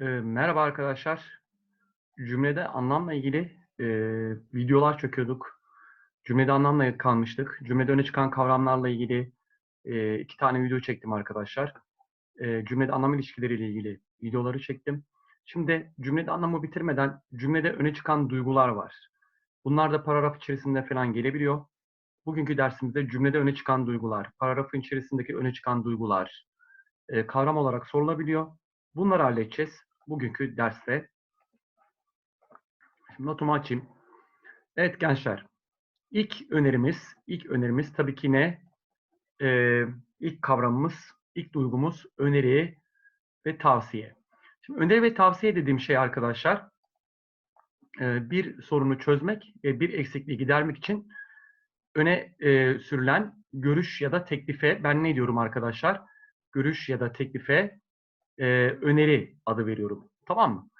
Eee, merhaba arkadaşlar. Cümlede anlamla ilgili eee, videolar çekiyorduk. Cümlede anlamla kalmıştık. Cümlede öne çıkan kavramlarla ilgili eee, iki tane video çektim arkadaşlar. Eee, cümlede anlam ilişkileriyle ilgili videoları çektim. Şimdi cümlede anlamı bitirmeden cümlede öne çıkan duygular var. Bunlar da paragraf içerisinde falan gelebiliyor. Bugünkü dersimizde cümlede öne çıkan duygular, paragrafın içerisindeki öne çıkan duygular eee, kavram olarak sorulabiliyor. Bunları halledeceğiz bugünkü derste. Şimdi notumu açayım. Evet gençler. İlk önerimiz, ilk önerimiz tabii ki ne? Ee, ilk kavramımız, ilk duygumuz öneri ve tavsiye. Şimdi öneri ve tavsiye dediğim şey arkadaşlar e, bir sorunu çözmek ve bir eksikliği gidermek için öne e, sürülen görüş ya da teklife ben ne diyorum arkadaşlar? Görüş ya da teklife e, öneri adı veriyorum. Tamam mı?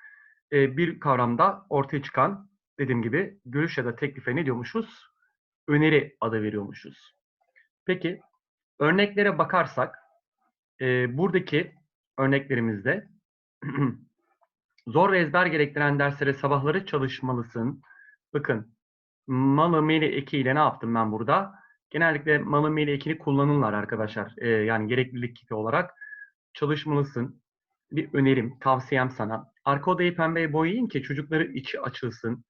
E, bir kavramda ortaya çıkan dediğim gibi görüş ya da teklife ne diyormuşuz? Öneri adı veriyormuşuz. Peki örneklere bakarsak e, buradaki örneklerimizde zor ve ezber gerektiren derslere sabahları çalışmalısın. Bakın malı meli ekiyle ne yaptım ben burada? Genellikle malı meli ekini kullanırlar arkadaşlar. E, yani gereklilik kiti olarak çalışmalısın. Bir önerim, tavsiyem sana. Arka odayı pembeye boyayın ki çocukların içi açılsın.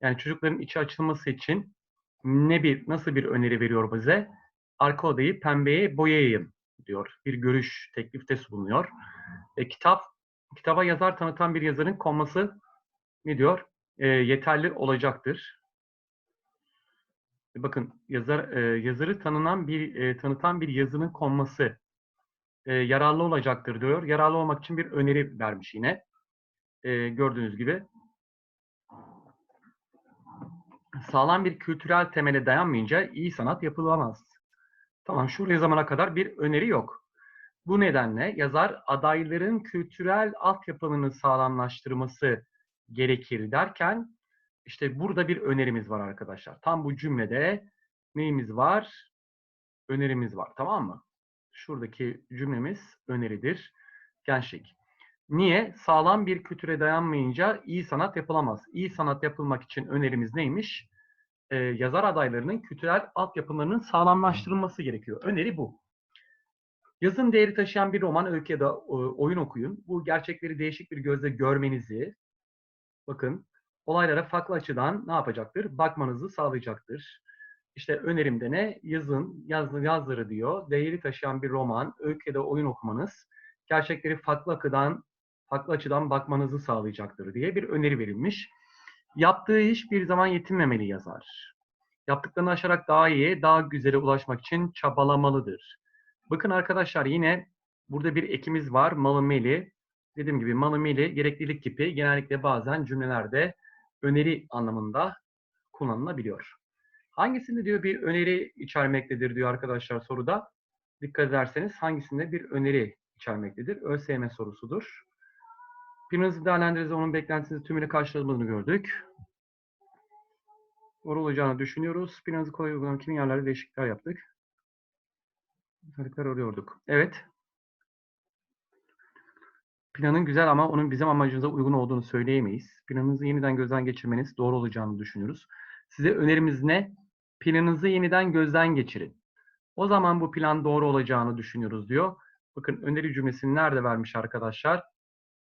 Yani çocukların içi açılması için ne bir nasıl bir öneri veriyor bize? Arka odayı pembeye boyayayım diyor. Bir görüş teklifte bulunuyor. E, kitap kitaba yazar tanıtan bir yazarın konması ne diyor? E, yeterli olacaktır. E, bakın yazar e, yazarı tanınan bir e, tanıtan bir yazının konması e, yararlı olacaktır diyor. Yararlı olmak için bir öneri vermiş yine. E, gördüğünüz gibi sağlam bir kültürel temele dayanmayınca iyi sanat yapılamaz. Tamam şuraya zamana kadar bir öneri yok. Bu nedenle yazar adayların kültürel altyapılarını sağlamlaştırması gerekir derken işte burada bir önerimiz var arkadaşlar. Tam bu cümlede neyimiz var? Önerimiz var. Tamam mı? Şuradaki cümlemiz öneridir. Gençlik. Niye? Sağlam bir kültüre dayanmayınca iyi sanat yapılamaz. İyi sanat yapılmak için önerimiz neymiş? Ee, yazar adaylarının kültürel altyapılarının sağlamlaştırılması gerekiyor. Öneri bu. Yazın değeri taşıyan bir roman, öykü ya da e, oyun okuyun. Bu gerçekleri değişik bir gözle görmenizi, bakın olaylara farklı açıdan ne yapacaktır? Bakmanızı sağlayacaktır. İşte önerimde ne? Yazın, yaz, yazları diyor. Değeri taşıyan bir roman, öykü ya da oyun okumanız gerçekleri farklı açıdan, farklı açıdan bakmanızı sağlayacaktır diye bir öneri verilmiş. Yaptığı iş bir zaman yetinmemeli yazar. Yaptıklarını aşarak daha iyi, daha güzele ulaşmak için çabalamalıdır. Bakın arkadaşlar yine burada bir ekimiz var. Malı meli. Dediğim gibi malı meli gereklilik tipi genellikle bazen cümlelerde öneri anlamında kullanılabiliyor. Hangisinde diyor bir öneri içermektedir diyor arkadaşlar soruda. Dikkat ederseniz hangisinde bir öneri içermektedir? ÖSYM sorusudur. Planınızı değerlendiriniz onun beklentinizi tümüyle karşıladığını gördük. Doğru olacağını düşünüyoruz. Planınızı kolay uygulanan kimin yerlerde değişiklikler yaptık. Harikler arıyorduk. Evet. Planın güzel ama onun bizim amacımıza uygun olduğunu söyleyemeyiz. Planınızı yeniden gözden geçirmeniz doğru olacağını düşünüyoruz. Size önerimiz ne? Planınızı yeniden gözden geçirin. O zaman bu plan doğru olacağını düşünüyoruz diyor. Bakın öneri cümlesini nerede vermiş arkadaşlar?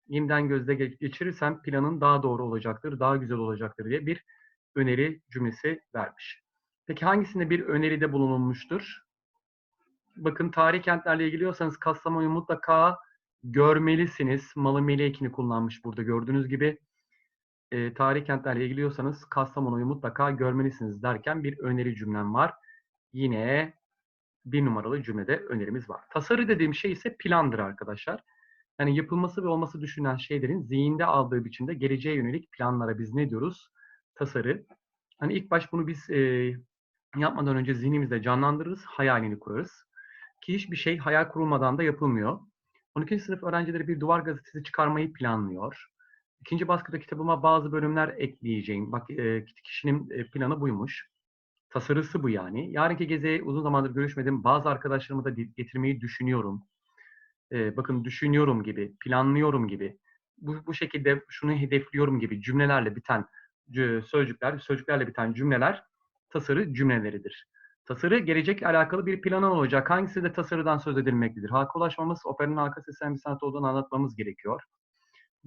Yeniden gözde geçirirsen planın daha doğru olacaktır, daha güzel olacaktır diye bir öneri cümlesi vermiş. Peki hangisinde bir öneride bulunulmuştur? Bakın tarih kentlerle ilgiliyorsanız Kastamonu'yu mutlaka görmelisiniz. Malı meli ekini kullanmış burada gördüğünüz gibi. E, tarih kentlerle ilgiliyorsanız Kastamonu'yu mutlaka görmelisiniz derken bir öneri cümlem var. Yine bir numaralı cümlede önerimiz var. Tasarı dediğim şey ise plandır arkadaşlar. Yani yapılması ve olması düşünülen şeylerin zihinde aldığı biçimde geleceğe yönelik planlara biz ne diyoruz? Tasarı. Hani ilk baş bunu biz e, yapmadan önce zihnimizde canlandırırız, hayalini kurarız. Ki hiçbir şey hayal kurulmadan da yapılmıyor. 12. sınıf öğrencileri bir duvar gazetesi çıkarmayı planlıyor. İkinci baskıda kitabıma bazı bölümler ekleyeceğim. Bak e, kişinin e, planı buymuş. Tasarısı bu yani. Yarınki geziye uzun zamandır görüşmedim. Bazı arkadaşlarımı da getirmeyi düşünüyorum. E, bakın düşünüyorum gibi, planlıyorum gibi. bu, bu şekilde şunu hedefliyorum gibi cümlelerle biten cü- sözcükler, sözcüklerle biten cümleler tasarı cümleleridir. Tasarı gelecekle alakalı bir planı olacak. Hangisi de tasarıdan söz edilmektedir? Halka ulaşmamız, operanın halka seslen bir sanat olduğunu anlatmamız gerekiyor.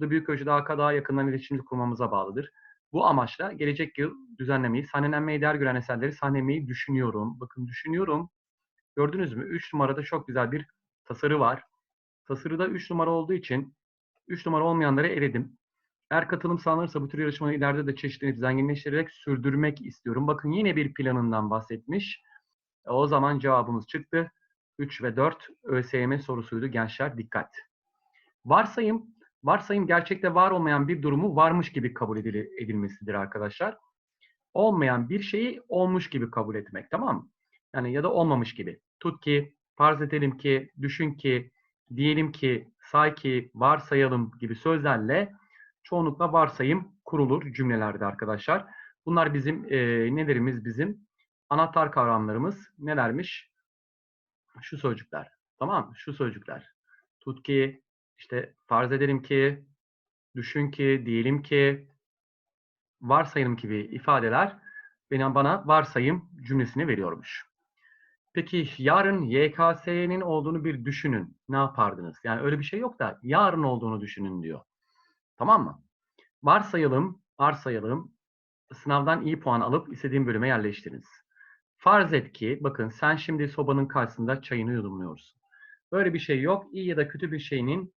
Da büyük ölçüde halka daha yakından iletişim kurmamıza bağlıdır. Bu amaçla gelecek yıl düzenlemeyi, sahnelenmeye değer gören eserleri sahnelemeyi düşünüyorum. Bakın düşünüyorum. Gördünüz mü? 3 numarada çok güzel bir tasarı var. Tasarıda 3 numara olduğu için 3 numara olmayanları eledim. Eğer katılım sağlanırsa bu tür yarışmaları ileride de çeşitlenip zenginleştirerek sürdürmek istiyorum. Bakın yine bir planından bahsetmiş. E, O zaman cevabımız çıktı. 3 ve 4 ÖSYM sorusuydu gençler dikkat. Varsayım, varsayım gerçekte var olmayan bir durumu varmış gibi kabul edilmesidir arkadaşlar. Olmayan bir şeyi olmuş gibi kabul etmek tamam mı? Yani ya da olmamış gibi. Tut ki, farz edelim ki, düşün ki, diyelim ki, say ki, varsayalım gibi sözlerle çoğunlukla varsayım kurulur cümlelerde arkadaşlar. Bunlar bizim e, nelerimiz bizim? Anahtar kavramlarımız nelermiş? Şu sözcükler. Tamam mı? Şu sözcükler. Tut ki, işte farz edelim ki, düşün ki, diyelim ki, varsayalım gibi ifadeler benim bana varsayım cümlesini veriyormuş. Peki yarın YKS'nin olduğunu bir düşünün. Ne yapardınız? Yani öyle bir şey yok da yarın olduğunu düşünün diyor. Tamam mı? Varsayalım, varsayalım sınavdan iyi puan alıp istediğin bölüme yerleştiriniz. Farz et ki, bakın sen şimdi sobanın karşısında çayını yudumluyorsun. Böyle bir şey yok. İyi ya da kötü bir şeyinin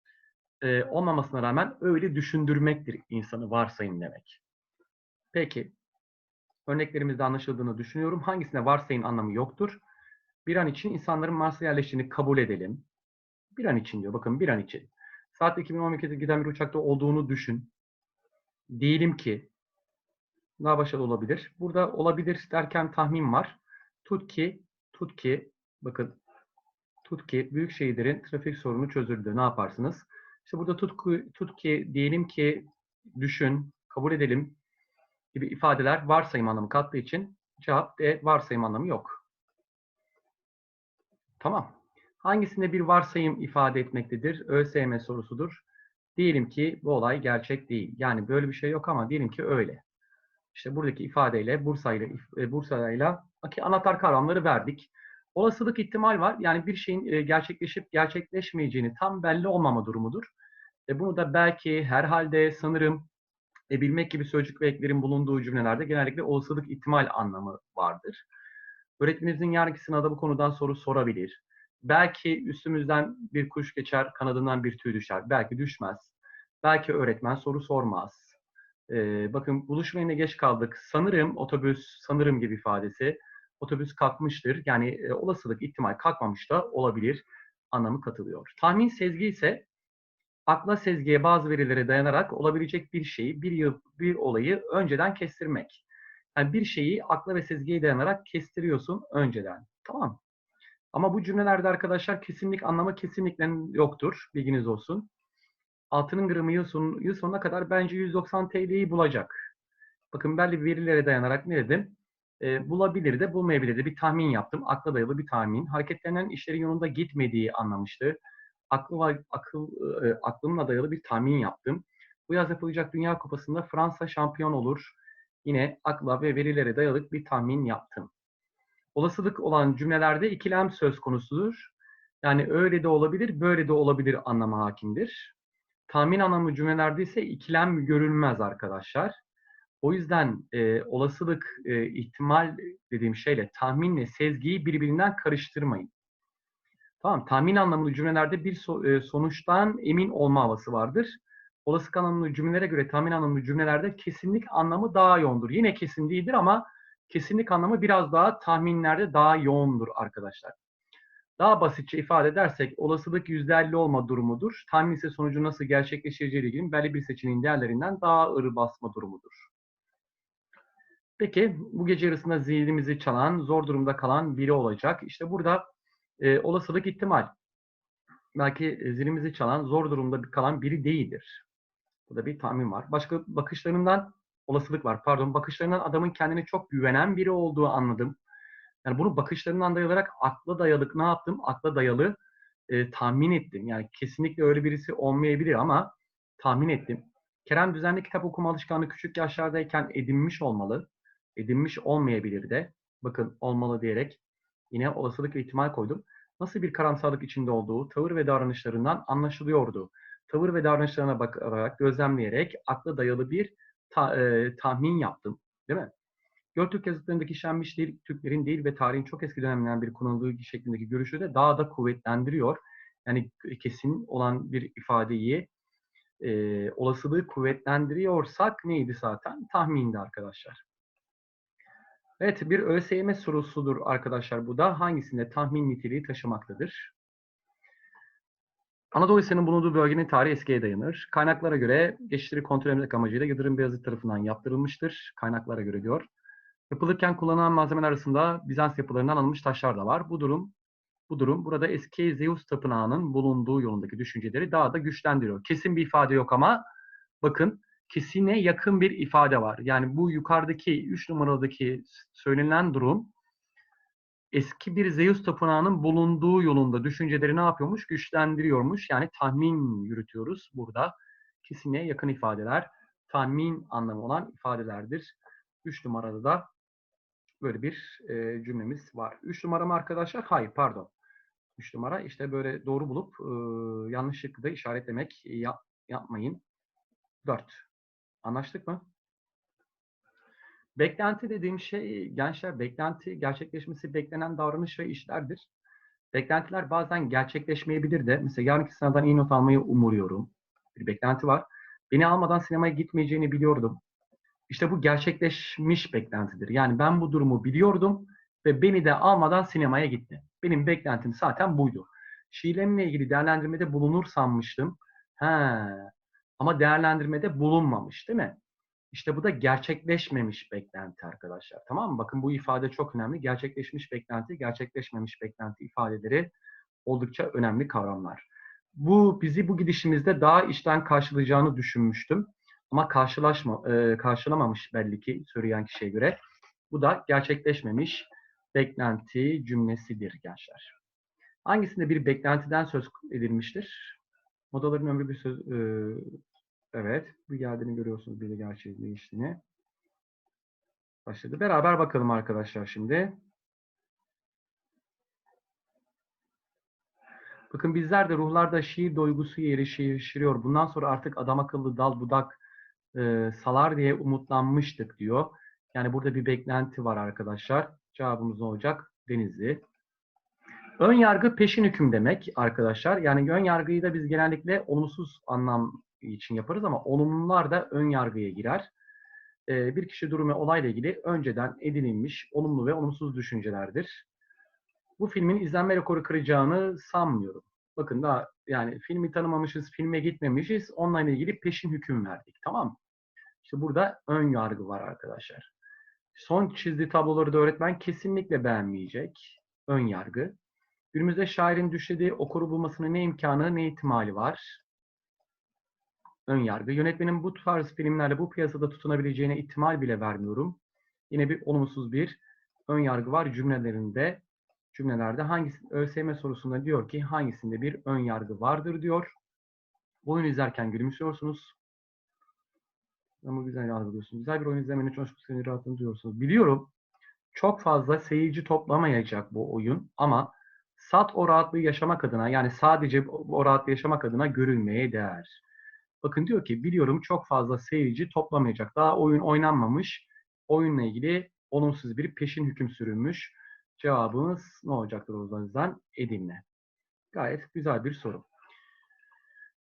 e, olmamasına rağmen öyle düşündürmektir insanı varsayın demek. Peki, örneklerimizde anlaşıldığını düşünüyorum. Hangisine varsayın anlamı yoktur? Bir an için insanların Mars'a yerleştiğini kabul edelim. Bir an için diyor. Bakın bir an için. Saatte 2012'de giden bir uçakta olduğunu düşün. Diyelim ki daha başarılı olabilir. Burada olabilir derken tahmin var. Tut ki, tut ki, bakın tut ki büyük şehirlerin trafik sorunu çözüldü. Ne yaparsınız? İşte burada tut ki, tut ki diyelim ki, düşün, kabul edelim gibi ifadeler varsayım anlamı kattığı için cevap D varsayım anlamı yok. Tamam. Hangisinde bir varsayım ifade etmektedir? ÖSYM sorusudur. Diyelim ki bu olay gerçek değil. Yani böyle bir şey yok ama diyelim ki öyle. İşte buradaki ifadeyle Bursa'yla e, Bursa'yla aki- anahtar kavramları verdik. Olasılık ihtimal var. Yani bir şeyin e, gerçekleşip gerçekleşmeyeceğini tam belli olmama durumudur. E bunu da belki, herhalde, sanırım, e, bilmek gibi sözcük ve eklerin bulunduğu cümlelerde genellikle olasılık ihtimal anlamı vardır. Öğretmeninizin yarınki sınavda bu konudan soru sorabilir. Belki üstümüzden bir kuş geçer, kanadından bir tüy düşer. Belki düşmez. Belki öğretmen soru sormaz. Ee, bakın buluşma yerine geç kaldık. Sanırım otobüs, sanırım gibi ifadesi. Otobüs kalkmıştır. Yani e, olasılık, ihtimal kalkmamış da olabilir anlamı katılıyor. Tahmin sezgi ise akla sezgiye bazı verilere dayanarak olabilecek bir şeyi, bir yıl, bir olayı önceden kestirmek. Yani bir şeyi akla ve sezgiye dayanarak kestiriyorsun önceden. Tamam Ama bu cümlelerde arkadaşlar kesinlik anlamı kesinlikle yoktur. Bilginiz olsun. Altının gramı yıl, sonu, yıl sonuna kadar bence 190 TL'yi bulacak. Bakın belli verilere dayanarak ne dedim? E, bulabilir de bulmayabilir de bir tahmin yaptım. Akla dayalı bir tahmin. Hareketlenen işlerin yolunda gitmediği anlamıştı. Aklı akıl, e, aklımla dayalı bir tahmin yaptım. Bu yaz yapılacak Dünya Kupası'nda Fransa şampiyon olur. Yine akla ve verilere dayalı bir tahmin yaptım. Olasılık olan cümlelerde ikilem söz konusudur. Yani öyle de olabilir, böyle de olabilir anlamı hakimdir. Tahmin anlamı cümlelerde ise ikilem görülmez arkadaşlar. O yüzden e, olasılık, e, ihtimal dediğim şeyle tahminle sezgiyi birbirinden karıştırmayın. Tamam, tahmin anlamlı cümlelerde bir e, sonuçtan emin olma havası vardır. Olasılık anlamlı cümlelere göre tahmin anlamlı cümlelerde kesinlik anlamı daha yoğundur. Yine kesin değildir ama kesinlik anlamı biraz daha tahminlerde daha yoğundur arkadaşlar. Daha basitçe ifade edersek olasılık %50 olma durumudur. Tahmin ise sonucu nasıl gerçekleşeceğiyle ilgili belli bir seçeneğin değerlerinden daha ağır basma durumudur. Peki bu gece yarısında zilimizi çalan, zor durumda kalan biri olacak. İşte burada e, olasılık ihtimal. Belki zilimizi çalan, zor durumda kalan biri değildir. Burada bir tahmin var. Başka bakışlarından olasılık var. Pardon, bakışlarından adamın kendine çok güvenen biri olduğu anladım. Yani bunu bakışlarından dayalarak akla dayalık ne yaptım? Akla dayalı e, tahmin ettim. Yani kesinlikle öyle birisi olmayabilir ama tahmin ettim. Kerem düzenli kitap okuma alışkanlığı küçük yaşlardayken edinmiş olmalı. Edinmiş olmayabilir de. Bakın olmalı diyerek yine olasılık ve ihtimal koydum. Nasıl bir karamsarlık içinde olduğu tavır ve davranışlarından anlaşılıyordu. Tavır ve davranışlarına bakarak, gözlemleyerek akla dayalı bir ta, e, tahmin yaptım. Değil mi? Göktürk yazıtlarındaki işlenmiş dil, Türklerin değil ve tarihin çok eski dönemlerinden bir kullanıldığı şeklindeki görüşü de daha da kuvvetlendiriyor. Yani kesin olan bir ifadeyi e, olasılığı kuvvetlendiriyorsak neydi zaten? Tahmindi arkadaşlar. Evet bir ÖSYM sorusudur arkadaşlar bu da. Hangisinde tahmin niteliği taşımaktadır? Anadolu Lisesi'nin bulunduğu bölgenin tarihi eskiye dayanır. Kaynaklara göre geçişleri kontrol etmek amacıyla Yıldırım Beyazıt tarafından yaptırılmıştır. Kaynaklara göre diyor. Yapılırken kullanılan malzemeler arasında Bizans yapılarından alınmış taşlar da var. Bu durum bu durum burada eski Zeus tapınağının bulunduğu yolundaki düşünceleri daha da güçlendiriyor. Kesin bir ifade yok ama bakın kesine yakın bir ifade var. Yani bu yukarıdaki 3 numaradaki söylenen durum eski bir Zeus tapınağının bulunduğu yolunda düşünceleri ne yapıyormuş? Güçlendiriyormuş. Yani tahmin yürütüyoruz burada. Kesine yakın ifadeler tahmin anlamı olan ifadelerdir. 3 numarada da böyle bir e, cümlemiz var. 3 numara mı arkadaşlar? Hayır pardon. 3 numara işte böyle doğru bulup e, yanlışlıkla da işaretlemek yap, yapmayın. 4. Anlaştık mı? Beklenti dediğim şey gençler beklenti gerçekleşmesi beklenen davranış ve işlerdir. Beklentiler bazen gerçekleşmeyebilir de. Mesela yarınki sınavdan iyi not almayı umuyorum. Bir beklenti var. Beni almadan sinemaya gitmeyeceğini biliyordum. İşte bu gerçekleşmiş beklentidir. Yani ben bu durumu biliyordum ve beni de almadan sinemaya gitti. Benim beklentim zaten buydu. Şiirlerimle ilgili değerlendirmede bulunur sanmıştım. He. Ama değerlendirmede bulunmamış değil mi? İşte bu da gerçekleşmemiş beklenti arkadaşlar. Tamam mı? Bakın bu ifade çok önemli. Gerçekleşmiş beklenti, gerçekleşmemiş beklenti ifadeleri oldukça önemli kavramlar. Bu bizi bu gidişimizde daha işten karşılayacağını düşünmüştüm. Ama karşılaşma, e, karşılamamış belli ki söyleyen kişiye göre. Bu da gerçekleşmemiş beklenti cümlesidir gençler. Hangisinde bir beklentiden söz edilmiştir? Modaların ömrü bir söz... E, evet, bu geldiğini görüyorsunuz bir de gerçekleştiğini. Başladı. Beraber bakalım arkadaşlar şimdi. Bakın bizler de ruhlarda şiir duygusu yeri şiirişiriyor. Bundan sonra artık adam akıllı dal budak e, salar diye umutlanmıştık diyor. Yani burada bir beklenti var arkadaşlar. Cevabımız ne olacak? Denizli. Ön yargı peşin hüküm demek arkadaşlar. Yani ön yargıyı da biz genellikle olumsuz anlam için yaparız ama olumlular da ön yargıya girer. E, bir kişi durumu olayla ilgili önceden edinilmiş olumlu ve olumsuz düşüncelerdir. Bu filmin izlenme rekoru kıracağını sanmıyorum. Bakın daha yani filmi tanımamışız, filme gitmemişiz. Onunla ilgili peşin hüküm verdik. Tamam mı? İşte burada ön yargı var arkadaşlar. Son çizdiği tabloları da öğretmen kesinlikle beğenmeyecek. Ön yargı. Günümüzde şairin düşlediği okuru bulmasının ne imkanı ne ihtimali var? Ön yargı. Yönetmenin bu tarz filmlerle bu piyasada tutunabileceğine ihtimal bile vermiyorum. Yine bir olumsuz bir ön yargı var cümlelerinde. Cümlelerde hangisi ÖSYM sorusunda diyor ki hangisinde bir ön yargı vardır diyor. Oyun izlerken gülümsüyorsunuz. Ama güzel algılıyorsunuz. Güzel bir oyun izlemenin çok seni rahatını duyuyorsunuz. Biliyorum çok fazla seyirci toplamayacak bu oyun ama sat o rahatlığı yaşamak adına yani sadece o rahatlığı yaşamak adına görülmeye değer. Bakın diyor ki biliyorum çok fazla seyirci toplamayacak. Daha oyun oynanmamış. Oyunla ilgili olumsuz bir peşin hüküm sürülmüş. Cevabımız ne olacaktır o yüzden? Edirne. Gayet güzel bir soru.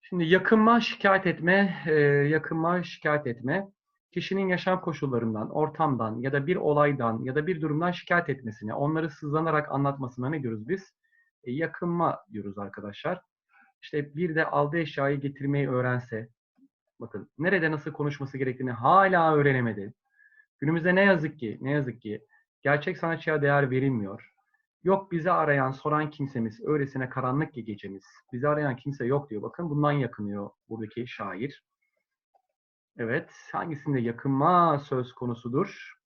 Şimdi yakınma, şikayet etme, e, yakınma, şikayet etme, kişinin yaşam koşullarından, ortamdan ya da bir olaydan ya da bir durumdan şikayet etmesine, onları sızlanarak anlatmasına ne diyoruz biz? E, yakınma diyoruz arkadaşlar. İşte bir de aldığı eşyayı getirmeyi öğrense, bakın nerede nasıl konuşması gerektiğini hala öğrenemedi. Günümüzde ne yazık ki, ne yazık ki gerçek sanatçıya değer verilmiyor. Yok bizi arayan, soran kimsemiz, öylesine karanlık ki gecemiz. Bizi arayan kimse yok diyor. Bakın bundan yakınıyor buradaki şair. Evet, hangisinde yakınma söz konusudur?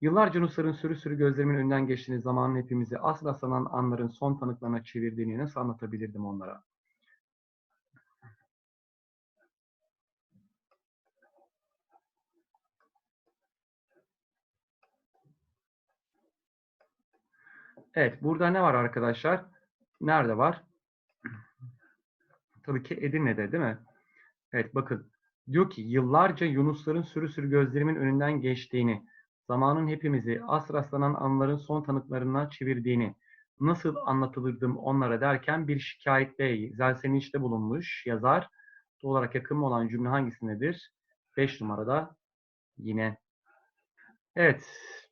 Yıllarca Nusar'ın sürü sürü gözlerimin önünden geçtiğini zamanın hepimizi asıl aslanan anların son tanıklarına çevirdiğini nasıl anlatabilirdim onlara? Evet, burada ne var arkadaşlar? Nerede var? Tabii ki Edirne'de değil mi? Evet, bakın. Diyor ki yıllarca Yunusların sürü sürü gözlerimin önünden geçtiğini, zamanın hepimizi az rastlanan anların son tanıklarına çevirdiğini, nasıl anlatılırdım onlara derken bir şikayette zelseninçte bulunmuş yazar. Doğal olarak yakın olan cümle hangisindedir? 5 numarada yine. Evet,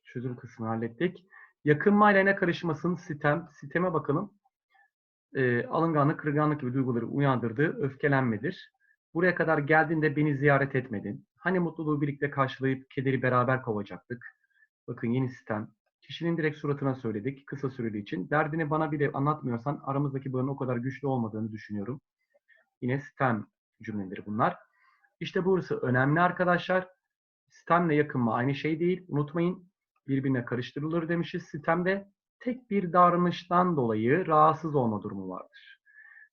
çözüm kısmını hallettik. Yakınmayla ne karışmasın? Sitem. Siteme bakalım. E, alınganlık, kırganlık gibi duyguları uyandırdığı öfkelenmedir. Buraya kadar geldiğinde beni ziyaret etmedin. Hani mutluluğu birlikte karşılayıp kederi beraber kovacaktık. Bakın yeni sistem. Kişinin direkt suratına söyledik kısa süreli için. Derdini bana bile anlatmıyorsan aramızdaki bağın o kadar güçlü olmadığını düşünüyorum. Yine sistem cümleleri bunlar. İşte burası önemli arkadaşlar. Sistemle yakınma aynı şey değil. Unutmayın birbirine karıştırılır demişiz. Sistemde tek bir davranıştan dolayı rahatsız olma durumu vardır.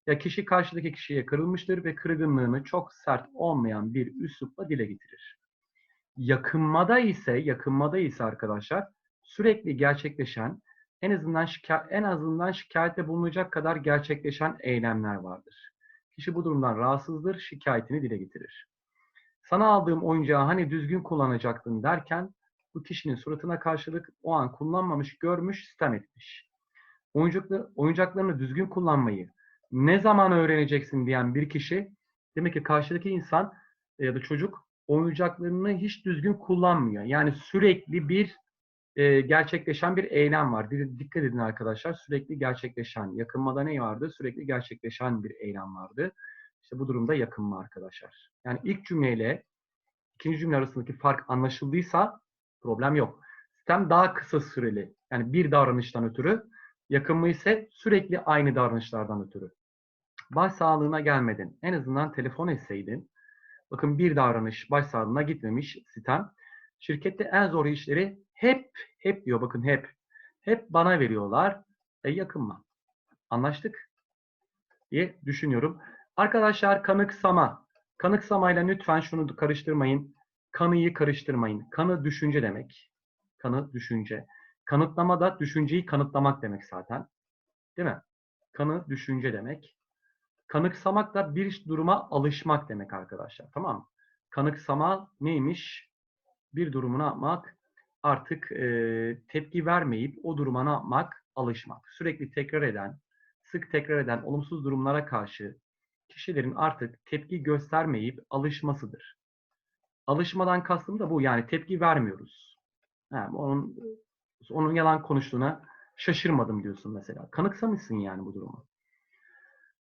Ya kişi karşıdaki kişiye kırılmıştır ve kırgınlığını çok sert olmayan bir üslupla dile getirir. Yakınmada ise, yakınmada ise arkadaşlar sürekli gerçekleşen, en azından şikayet, en azından şikayette bulunacak kadar gerçekleşen eylemler vardır. Kişi bu durumdan rahatsızdır, şikayetini dile getirir. Sana aldığım oyuncağı hani düzgün kullanacaktın derken bu kişinin suratına karşılık o an kullanmamış, görmüş, sistem etmiş. Oyuncakları, oyuncaklarını düzgün kullanmayı ne zaman öğreneceksin diyen bir kişi demek ki karşıdaki insan ya da çocuk oyuncaklarını hiç düzgün kullanmıyor. Yani sürekli bir e, gerçekleşen bir eylem var. Dikkat edin arkadaşlar sürekli gerçekleşen. Yakınmada ne vardı? Sürekli gerçekleşen bir eylem vardı. İşte bu durumda yakınma arkadaşlar. Yani ilk cümleyle ikinci cümle arasındaki fark anlaşıldıysa problem yok. Sistem daha kısa süreli. Yani bir davranıştan ötürü. Yakınma ise sürekli aynı davranışlardan ötürü. Baş sağlığına gelmedin. En azından telefon etseydin. Bakın bir davranış baş sağlığına gitmemiş sistem. Şirkette en zor işleri hep, hep diyor bakın hep. Hep bana veriyorlar. E yakınma. Anlaştık diye düşünüyorum. Arkadaşlar kanıksama. Kanıksamayla lütfen şunu karıştırmayın. Kanıyı karıştırmayın. Kanı düşünce demek. Kanı düşünce. Kanıtlama da düşünceyi kanıtlamak demek zaten. Değil mi? Kanı düşünce demek. Kanıksamak da bir duruma alışmak demek arkadaşlar. Tamam mı? Kanıksama neymiş? Bir durumu ne yapmak? Artık e, tepki vermeyip o duruma ne yapmak? Alışmak. Sürekli tekrar eden, sık tekrar eden olumsuz durumlara karşı kişilerin artık tepki göstermeyip alışmasıdır. Alışmadan kastım da bu. Yani tepki vermiyoruz. Yani onun onun yalan konuştuğuna şaşırmadım diyorsun mesela. Kanıksamışsın yani bu durumu.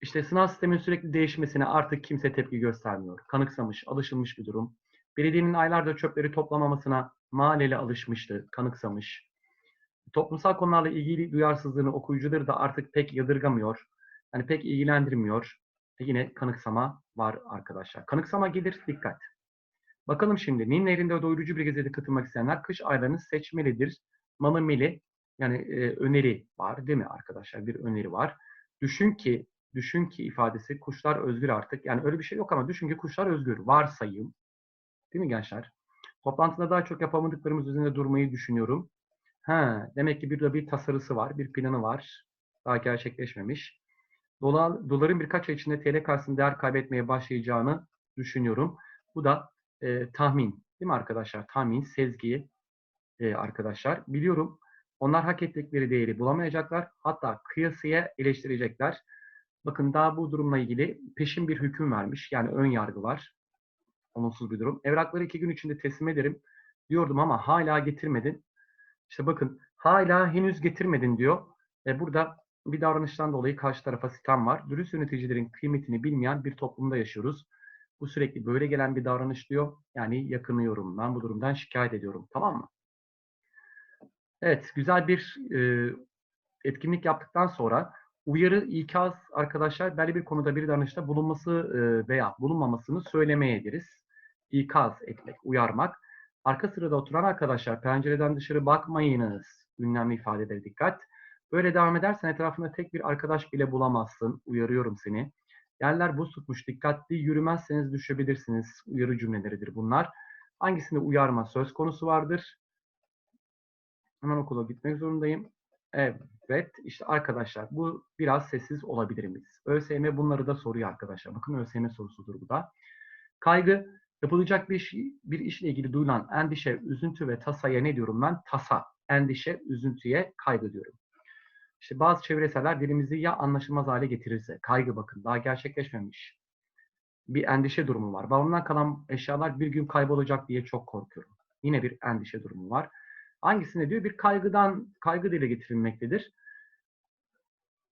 İşte sınav sistemin sürekli değişmesine artık kimse tepki göstermiyor. Kanıksamış, alışılmış bir durum. Belediyenin aylardır çöpleri toplamamasına mahalleli alışmıştı, kanıksamış. Toplumsal konularla ilgili duyarsızlığını okuyucuları da artık pek yadırgamıyor. Yani pek ilgilendirmiyor. E yine kanıksama var arkadaşlar. Kanıksama gelir, dikkat. Bakalım şimdi Nil Nehri'nde doyurucu bir gezide katılmak isteyenler kış aylarını seçmelidir. Mamameli yani e, öneri var değil mi arkadaşlar? Bir öneri var. Düşün ki düşün ki ifadesi kuşlar özgür artık. Yani öyle bir şey yok ama düşün ki kuşlar özgür. Varsayım. Değil mi gençler? Toplantıda daha çok yapamadıklarımız üzerinde durmayı düşünüyorum. Ha, demek ki bir de bir tasarısı var, bir planı var. Daha gerçekleşmemiş. Dolar, doların birkaç ay içinde TL karşısında değer kaybetmeye başlayacağını düşünüyorum. Bu da e, tahmin. Değil mi arkadaşlar? Tahmin, sezgi e, arkadaşlar. Biliyorum onlar hak ettikleri değeri bulamayacaklar. Hatta kıyasıya eleştirecekler. Bakın daha bu durumla ilgili peşin bir hüküm vermiş. Yani ön yargı var. Olumsuz bir durum. Evrakları iki gün içinde teslim ederim diyordum ama hala getirmedin. İşte bakın hala henüz getirmedin diyor. E, burada bir davranıştan dolayı karşı tarafa sitem var. Dürüst yöneticilerin kıymetini bilmeyen bir toplumda yaşıyoruz. Bu sürekli böyle gelen bir davranış diyor. Yani yakınıyorum. Ben bu durumdan şikayet ediyorum. Tamam mı? Evet, güzel bir e, etkinlik yaptıktan sonra uyarı, ikaz arkadaşlar belli bir konuda bir davranışta bulunması e, veya bulunmamasını söylemeye ederiz. İkaz etmek, uyarmak. Arka sırada oturan arkadaşlar pencereden dışarı bakmayınız. Ünlemli ifadelere dikkat. Böyle devam edersen etrafında tek bir arkadaş bile bulamazsın. Uyarıyorum seni. Yerler buz tutmuş. Dikkatli yürümezseniz düşebilirsiniz. Uyarı cümleleridir bunlar. Hangisinde uyarma söz konusu vardır? Hemen okula gitmek zorundayım. Evet, işte arkadaşlar bu biraz sessiz olabilir miyiz? ÖSYM bunları da soruyor arkadaşlar. Bakın ÖSYM sorusudur bu da. Kaygı, yapılacak bir, iş, bir işle ilgili duyulan endişe, üzüntü ve tasaya ne diyorum ben? Tasa, endişe, üzüntüye kaygı diyorum. İşte bazı çevreseller dilimizi ya anlaşılmaz hale getirirse, kaygı bakın daha gerçekleşmemiş bir endişe durumu var. Babamdan kalan eşyalar bir gün kaybolacak diye çok korkuyorum. Yine bir endişe durumu var. Hangisinde diyor? Bir kaygıdan, kaygı dile getirilmektedir.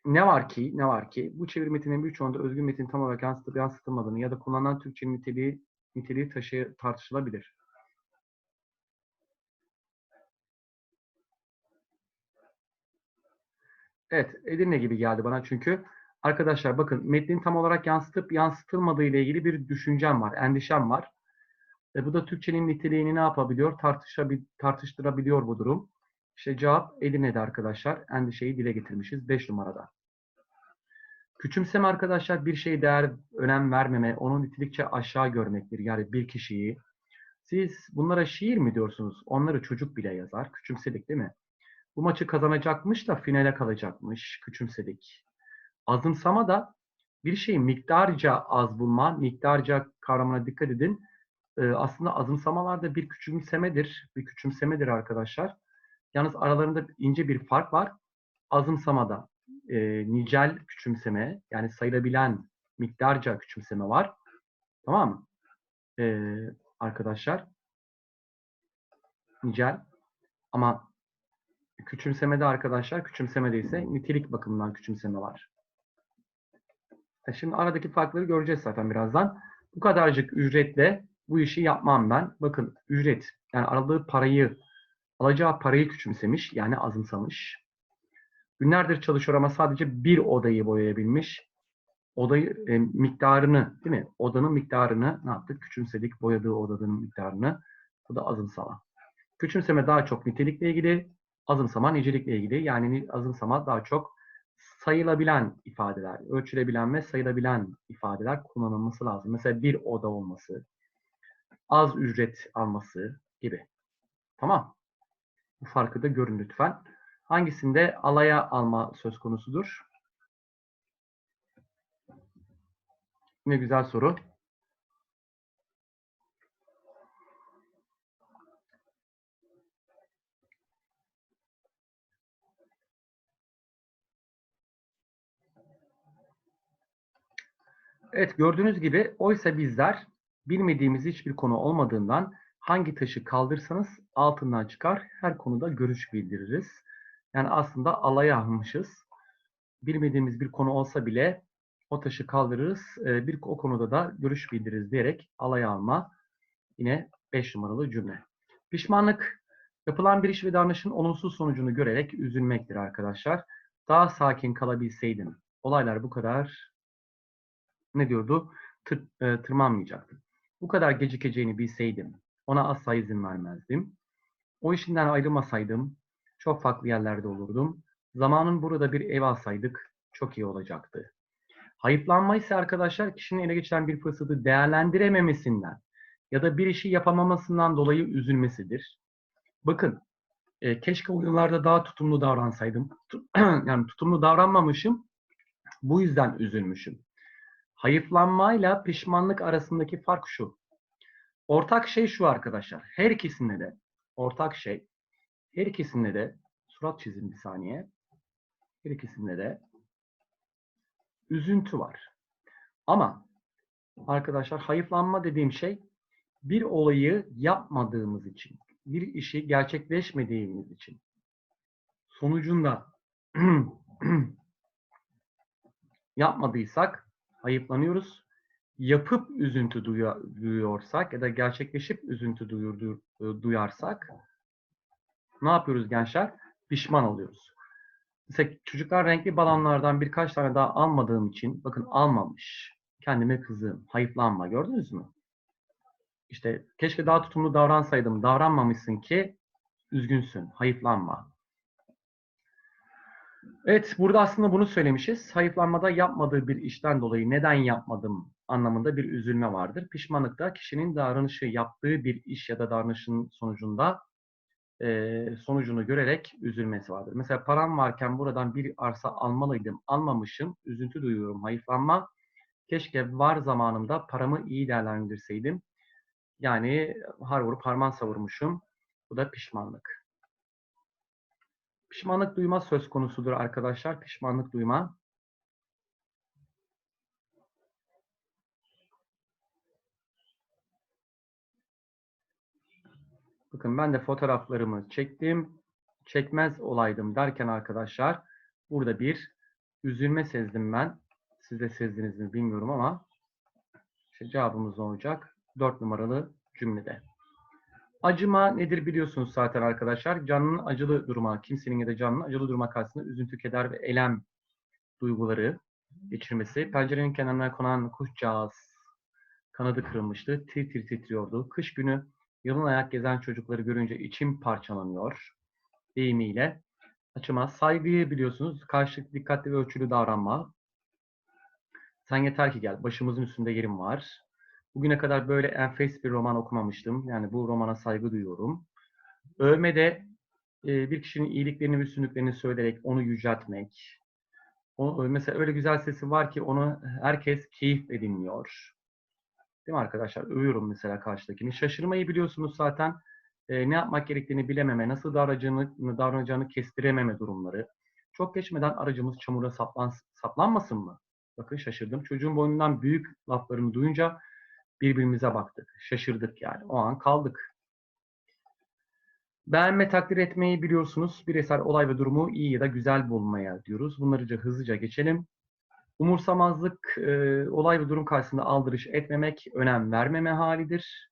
Ne var ki, ne var ki bu çeviri metinin birçoğunda özgün metin tam olarak yansıtıp yansıtılmadığını ya da kullanılan Türkçenin niteliği, niteliği taşı, tartışılabilir. Evet, Edirne gibi geldi bana çünkü arkadaşlar bakın metnin tam olarak yansıtıp yansıtılmadığı ile ilgili bir düşüncem var, endişem var. E, bu da Türkçenin niteliğini ne yapabiliyor? Tartışabil tartıştırabiliyor bu durum. İşte cevap Edirne'de arkadaşlar. Endişeyi dile getirmişiz 5 numarada. Küçümseme arkadaşlar bir şeye değer, önem vermeme, onu nitelikçe aşağı görmektir. Yani bir kişiyi. Siz bunlara şiir mi diyorsunuz? Onları çocuk bile yazar. Küçümsedik değil mi? Bu maçı kazanacakmış da finale kalacakmış. Küçümsedik. Azımsama da bir şeyi miktarca az bulma, miktarca kavramına dikkat edin. Aslında azımsamalar da bir küçümsemedir. Bir küçümsemedir arkadaşlar. Yalnız aralarında ince bir fark var. Azımsamada e, nicel küçümseme yani sayılabilen miktarca küçümseme var. Tamam mı? Ee, arkadaşlar nicel ama küçümsemede arkadaşlar küçümsemede ise nitelik bakımından küçümseme var. E şimdi aradaki farkları göreceğiz zaten birazdan. Bu kadarcık ücretle bu işi yapmam ben. Bakın ücret yani aradığı parayı alacağı parayı küçümsemiş yani azımsamış. Günlerdir çalışıyor ama sadece bir odayı boyayabilmiş. Odayı e, miktarını değil mi? Odanın miktarını ne yaptık? Küçümsedik boyadığı odanın miktarını. Bu da azımsama. Küçümseme daha çok nitelikle ilgili, azımsama nicelikle ilgili. Yani azımsama daha çok sayılabilen ifadeler, ölçülebilen ve sayılabilen ifadeler kullanılması lazım. Mesela bir oda olması, az ücret alması gibi. Tamam. Bu farkı da görün lütfen. Hangisinde alaya alma söz konusudur? Ne güzel soru. Evet gördüğünüz gibi oysa bizler bilmediğimiz hiçbir konu olmadığından hangi taşı kaldırsanız altından çıkar. Her konuda görüş bildiririz. Yani aslında alaya almışız. Bilmediğimiz bir konu olsa bile o taşı kaldırırız. Bir o konuda da görüş bildiririz diyerek alaya alma. Yine 5 numaralı cümle. Pişmanlık yapılan bir iş ve davranışın olumsuz sonucunu görerek üzülmektir arkadaşlar. Daha sakin kalabilseydim. Olaylar bu kadar ne diyordu? Tır, e, tırmanmayacaktı. Bu kadar gecikeceğini bilseydim ona asla izin vermezdim. O işinden ayrılmasaydım çok farklı yerlerde olurdum. Zamanın burada bir ev alsaydık çok iyi olacaktı. Hayıflanma ise arkadaşlar kişinin ele geçiren bir fırsatı değerlendirememesinden ya da bir işi yapamamasından dolayı üzülmesidir. Bakın, e, keşke oyunlarda daha tutumlu davransaydım. yani tutumlu davranmamışım, bu yüzden üzülmüşüm. Hayıflanmayla pişmanlık arasındaki fark şu. Ortak şey şu arkadaşlar. Her ikisinde de ortak şey her ikisinde de surat çizim bir saniye. Her ikisinde de üzüntü var. Ama arkadaşlar hayıflanma dediğim şey bir olayı yapmadığımız için, bir işi gerçekleşmediğimiz için sonucunda yapmadıysak hayıflanıyoruz. Yapıp üzüntü duyuyorsak ya da gerçekleşip üzüntü duyur, duyarsak ne yapıyoruz gençler? Pişman oluyoruz. Mesela çocuklar renkli balonlardan birkaç tane daha almadığım için bakın almamış. Kendime kızım. Hayıflanma. Gördünüz mü? İşte keşke daha tutumlu davransaydım. Davranmamışsın ki üzgünsün. Hayıflanma. Evet, burada aslında bunu söylemişiz. Hayıflanmada yapmadığı bir işten dolayı neden yapmadım anlamında bir üzülme vardır. Pişmanlıkta kişinin davranışı yaptığı bir iş ya da davranışın sonucunda e, sonucunu görerek üzülmesi vardır. Mesela param varken buradan bir arsa almalıydım, almamışım, üzüntü duyuyorum, hayıflanma. Keşke var zamanımda paramı iyi değerlendirseydim. Yani har vurup harman savurmuşum. Bu da pişmanlık. Pişmanlık duyma söz konusudur arkadaşlar. Pişmanlık duyma. Bakın ben de fotoğraflarımı çektim. Çekmez olaydım derken arkadaşlar burada bir üzülme sezdim ben. Siz de sezdiniz mi bilmiyorum ama işte cevabımız olacak? 4 numaralı cümlede. Acıma nedir biliyorsunuz zaten arkadaşlar. Canlının acılı duruma, kimsenin ya da canlının acılı duruma karşısında üzüntü, keder ve elem duyguları geçirmesi. Pencerenin kenarına konan kuşcağız kanadı kırılmıştı. Tir tir titriyordu. Kış günü yalın ayak gezen çocukları görünce içim parçalanıyor deyimiyle açıma saygıyı biliyorsunuz. Karşılık dikkatli ve ölçülü davranma. Sen yeter ki gel. Başımızın üstünde yerim var. Bugüne kadar böyle enfes bir roman okumamıştım. Yani bu romana saygı duyuyorum. Övmede e, bir kişinin iyiliklerini ve üstünlüklerini söyleyerek onu yüceltmek. O, mesela öyle güzel sesi var ki onu herkes keyifle dinliyor. Değil mi arkadaşlar? Övüyorum mesela karşıdakini. Şaşırmayı biliyorsunuz zaten. E, ne yapmak gerektiğini bilememe, nasıl davranacağını, davranacağını kestirememe durumları. Çok geçmeden aracımız çamura saplan, saplanmasın mı? Bakın şaşırdım. Çocuğun boynundan büyük laflarını duyunca birbirimize baktık. Şaşırdık yani. O an kaldık. Beğenme, takdir etmeyi biliyorsunuz. Bir eser, olay ve durumu iyi ya da güzel bulmaya diyoruz. Bunları hızlıca geçelim. Umursamazlık, e, olay ve durum karşısında aldırış etmemek, önem vermeme halidir.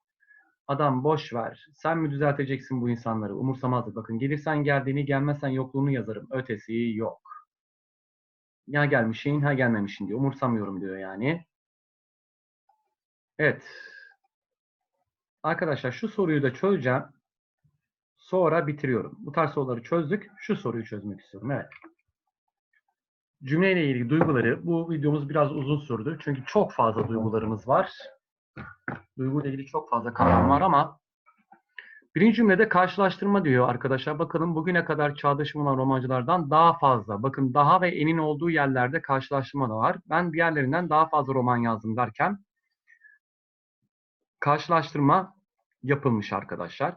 Adam boş ver. Sen mi düzelteceksin bu insanları? Umursamazlık. Bakın gelirsen geldiğini, gelmezsen yokluğunu yazarım. Ötesi yok. Ya gelmişin, ha gelmemişin diyor. Umursamıyorum diyor yani. Evet. Arkadaşlar şu soruyu da çözeceğim. Sonra bitiriyorum. Bu tarz soruları çözdük. Şu soruyu çözmek istiyorum. Evet. Cümleyle ilgili duyguları, bu videomuz biraz uzun sürdü. Çünkü çok fazla duygularımız var. Duyguyla ilgili çok fazla kavram var ama birinci cümlede karşılaştırma diyor arkadaşlar. Bakalım bugüne kadar çağdaşım olan romancılardan daha fazla. Bakın daha ve enin olduğu yerlerde karşılaştırma da var. Ben diğerlerinden daha fazla roman yazdım derken karşılaştırma yapılmış arkadaşlar.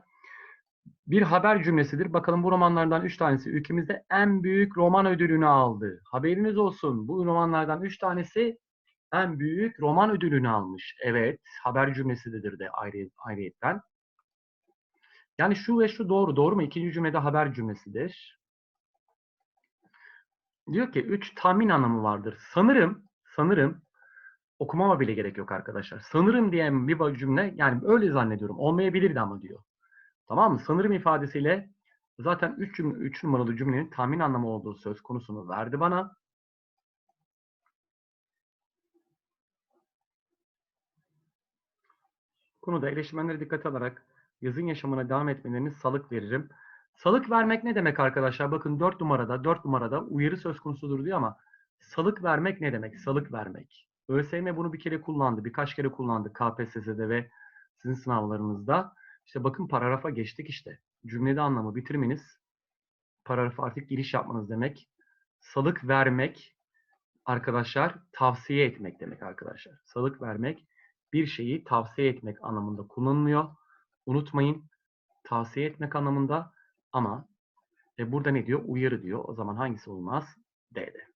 Bir haber cümlesidir. Bakalım bu romanlardan 3 tanesi ülkemizde en büyük roman ödülünü aldı. Haberiniz olsun. Bu romanlardan 3 tanesi en büyük roman ödülünü almış. Evet, haber cümlesidir de ayrı, ayrıyetten. Yani şu ve şu doğru. Doğru mu? İkinci cümlede haber cümlesidir. Diyor ki 3 tahmin anlamı vardır. Sanırım, sanırım okumama bile gerek yok arkadaşlar. Sanırım diyen bir cümle yani öyle zannediyorum. Olmayabilirdi ama diyor. Tamam mı? Sanırım ifadesiyle zaten 3 cümle 3 numaralı cümlenin tahmin anlamı olduğu söz konusunu verdi bana. Konuda eleştirmenlere dikkat alarak yazın yaşamına devam etmelerini salık veririm. Salık vermek ne demek arkadaşlar? Bakın 4 numarada 4 numarada uyarı söz konusudur diyor ama salık vermek ne demek? Salık vermek. ÖSYM bunu bir kere kullandı. Birkaç kere kullandı KPSS'de ve sizin sınavlarınızda. İşte bakın paragrafa geçtik işte. Cümlede anlamı bitirmeniz, paragrafa artık giriş yapmanız demek. Salık vermek arkadaşlar tavsiye etmek demek arkadaşlar. Salık vermek bir şeyi tavsiye etmek anlamında kullanılıyor. Unutmayın tavsiye etmek anlamında ama e, burada ne diyor? Uyarı diyor. O zaman hangisi olmaz? D'de.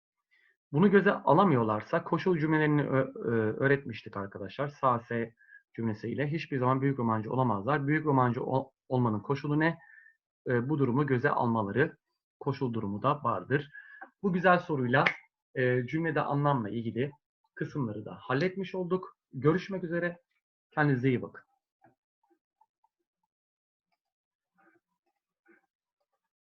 Bunu göze alamıyorlarsa koşul cümlelerini öğretmiştik arkadaşlar. Sağ S cümlesiyle hiçbir zaman büyük romancı olamazlar. Büyük romancı ol, olmanın koşulu ne? E, bu durumu göze almaları koşul durumu da vardır. Bu güzel soruyla e, cümlede anlamla ilgili kısımları da halletmiş olduk. Görüşmek üzere. Kendinize iyi bakın.